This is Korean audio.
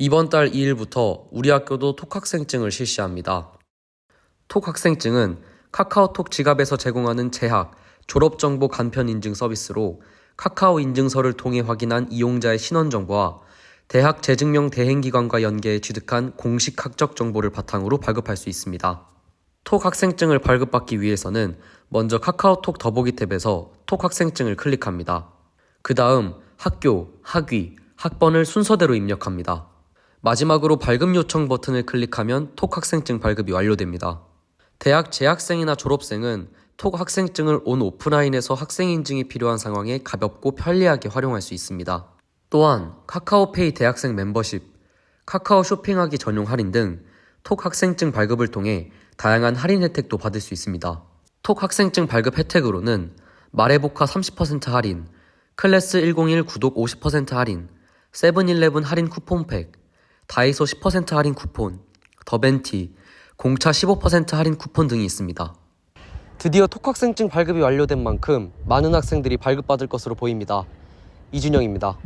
이번 달 2일부터 우리 학교도 톡학생증을 실시합니다. 톡학생증은 카카오톡 지갑에서 제공하는 재학, 졸업정보 간편 인증 서비스로 카카오 인증서를 통해 확인한 이용자의 신원 정보와 대학 재증명 대행기관과 연계해 취득한 공식 학적 정보를 바탕으로 발급할 수 있습니다. 톡 학생증을 발급받기 위해서는 먼저 카카오톡 더보기 탭에서 톡 학생증을 클릭합니다. 그 다음 학교, 학위, 학번을 순서대로 입력합니다. 마지막으로 발급 요청 버튼을 클릭하면 톡 학생증 발급이 완료됩니다. 대학 재학생이나 졸업생은 톡 학생증을 온 오프라인에서 학생 인증이 필요한 상황에 가볍고 편리하게 활용할 수 있습니다. 또한 카카오페이 대학생 멤버십, 카카오 쇼핑하기 전용 할인 등 톡 학생증 발급을 통해 다양한 할인 혜택도 받을 수 있습니다. 톡 학생증 발급 혜택으로는 마레보카 30% 할인, 클래스 101 구독 50% 할인, 세븐일레븐 할인 쿠폰팩, 다이소 10% 할인 쿠폰, 더벤티, 공차 15% 할인 쿠폰 등이 있습니다. 드디어 톡학생증 발급이 완료된 만큼 많은 학생들이 발급받을 것으로 보입니다. 이준영입니다.